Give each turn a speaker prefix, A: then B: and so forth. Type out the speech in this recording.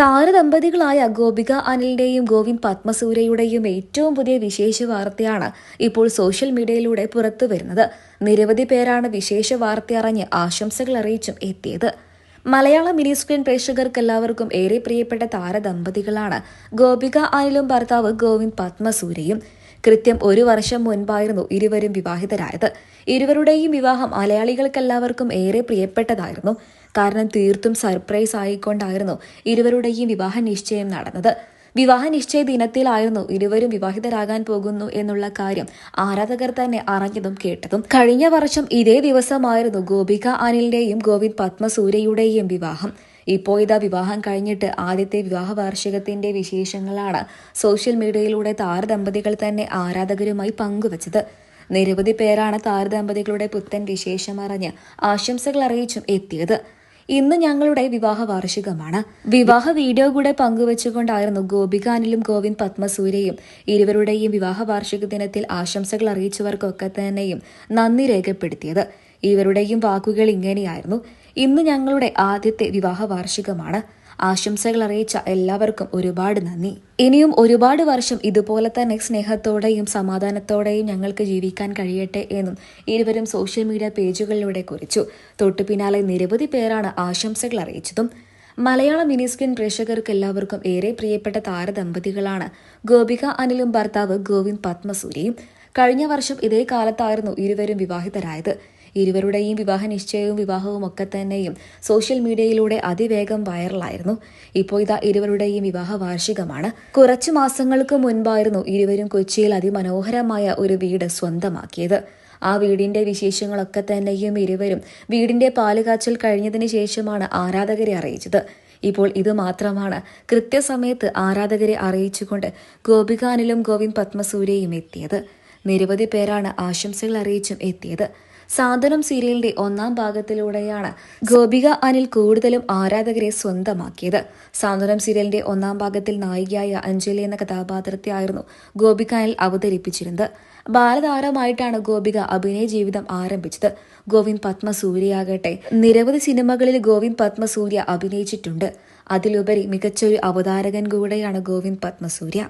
A: താരദമ്പതികളായ ഗോപിക അനിലിന്റെയും ഗോവിന്ദ് പത്മസൂര്യയുടെയും ഏറ്റവും പുതിയ വിശേഷ വാർത്തയാണ് ഇപ്പോൾ സോഷ്യൽ മീഡിയയിലൂടെ പുറത്തു വരുന്നത്. നിരവധി പേരാണ് വിശേഷ വാർത്ത അറിഞ്ഞ് ആശംസകൾ അറിയിച്ചും എത്തിയത്. മലയാള മിനി സ്ക്രീൻ പ്രേക്ഷകർക്കെല്ലാവർക്കും ഏറെ പ്രിയപ്പെട്ട താരദമ്പതികളാണ് ഗോപിക അനിലും ഭർത്താവ് ഗോവിന്ദ് പത്മസൂര്യയും കൃത്യം ഒരു വർഷം മുൻപായിരുന്നു ഇരുവരും വിവാഹിതരായത്. ഇരുവരുടെയും വിവാഹം മലയാളികൾക്കെല്ലാവർക്കും ഏറെ പ്രിയപ്പെട്ടതായിരുന്നു. കാരണം തീർത്തും സർപ്രൈസ് ആയിക്കൊണ്ടായിരുന്നു ഇരുവരുടെയും വിവാഹ നിശ്ചയം നടന്നത്. വിവാഹ നിശ്ചയ ദിനത്തിലായിരുന്നു ഇരുവരും വിവാഹിതരാകാൻ പോകുന്നു എന്നുള്ള കാര്യം ആരാധകർ തന്നെ അറിഞ്ഞതും കേട്ടതും. കഴിഞ്ഞ വർഷം ഇതേ ദിവസമായിരുന്നു ഗോപിക അനിലിന്റെയും ഗോവിന്ദ് പത്മസൂര്യയുടെയും വിവാഹം. ഇപ്പോൾ ഇതാ വിവാഹം കഴിഞ്ഞിട്ട് ആദ്യത്തെ വിവാഹ വാർഷികത്തിന്റെ വിശേഷങ്ങളാണ് സോഷ്യൽ മീഡിയയിലൂടെ താരദമ്പതികൾ തന്നെ ആരാധകരുമായി പങ്കുവച്ചത്. നിരവധി പേരാണ് താരദമ്പതികളുടെ പുത്തൻ വിശേഷമറിഞ്ഞ് ആശംസകൾ അറിയിച്ചും എത്തിയത്. ഇന്ന് ഞങ്ങളുടെ വിവാഹ വാർഷികമാണ്. വിവാഹ വീഡിയോ കൂടെ പങ്കുവച്ചുകൊണ്ടായിരുന്നു ഗോപികാനിലും ഗോവിന്ദ് പത്മസൂര്യയും ഇരുവരുടെയും വിവാഹ വാർഷിക ദിനത്തിൽ ആശംസകൾ അറിയിച്ചവർക്കൊക്കെ തന്നെയും നന്ദി രേഖപ്പെടുത്തിയത്. ഇവരുടെയും വാക്കുകൾ ഇങ്ങനെയായിരുന്നു. ഇന്ന് ഞങ്ങളുടെ ആദ്യത്തെ വിവാഹ വാർഷികമാണ് ആശംസകൾ അറിയിച്ച എല്ലാവർക്കും ഒരുപാട് നന്ദി. ഇനിയും ഒരുപാട് വർഷം ഇതുപോലെ തന്നെ സ്നേഹത്തോടെയും സമാധാനത്തോടെയും ഞങ്ങൾക്ക് ജീവിക്കാൻ കഴിയട്ടെ എന്നും ഇരുവരും സോഷ്യൽ മീഡിയ പേജുകളിലൂടെ കുറിച്ചു. തൊട്ടു പിന്നാലെ നിരവധി പേരാണ് ആശംസകൾ അറിയിച്ചതും. മലയാള മിനിസ്ക്രീൻ പ്രേക്ഷകർക്ക് എല്ലാവർക്കും ഏറെ പ്രിയപ്പെട്ട താരദമ്പതികളാണ് ഗോപിക അനിലും ഭർത്താവ് ഗോവിന്ദ് പത്മസൂരിയും. കഴിഞ്ഞ വർഷം ഇതേ കാലത്തായിരുന്നു ഇരുവരും വിവാഹിതരായത്. ഇരുവരുടെയും വിവാഹ നിശ്ചയവും വിവാഹവും ഒക്കെ തന്നെയും സോഷ്യൽ മീഡിയയിലൂടെ അതിവേഗം വൈറലായിരുന്നു ഇപ്പോൾ ഇതാ ഇരുവരുടെയും വിവാഹ വാർഷികമാണ്. കുറച്ചു മാസങ്ങൾക്ക് മുൻപായിരുന്നു ഇരുവരും കൊച്ചിയിൽ അതിമനോഹരമായ ഒരു വീട് സ്വന്തമാക്കിയത്. ആ വീടിന്റെ വിശേഷങ്ങളൊക്കെ തന്നെയും ഇരുവരും വീടിന്റെ പാലുകാച്ചൽ കഴിഞ്ഞതിന് ശേഷമാണ് ആരാധകരെ അറിയിച്ചത്. ഇപ്പോൾ ഇത് മാത്രമാണ്. കൃത്യസമയത്ത് ആരാധകരെ അറിയിച്ചുകൊണ്ട് ഗോപികാനിലും ഗോവിന്ദ് പത്മസൂര്യയും എത്തിയത്. നിരവധി പേരാണ് ആശംസകൾ അറിയിച്ചും എത്തിയത്. സാധനം സീരിയലിന്റെ ഒന്നാം ഭാഗത്തിലൂടെയാണ് ഗോപിക അനിൽ കൂടുതലും ആരാധകരെ സ്വന്തമാക്കിയത്. സാന്ത്വനം സീരിയലിന്റെ ഒന്നാം ഭാഗത്തിൽ നായികയായ അഞ്ജലി എന്ന കഥാപാത്രത്തെ ആയിരുന്നു ഗോപിക അനിൽ അവതരിപ്പിച്ചിരുന്നത്. ബാലതാരമായിട്ടാണ് ഗോപിക അഭിനയ ജീവിതം ആരംഭിച്ചത്. ഗോവിന്ദ് പത്മസൂര്യയാകട്ടെ നിരവധി സിനിമകളിൽ ഗോവിന്ദ് പത്മസൂര്യ അഭിനയിച്ചിട്ടുണ്ട്. അതിലുപരി മികച്ചൊരു അവതാരകൻ കൂടെയാണ് ഗോവിന്ദ് പത്മസൂര്യ.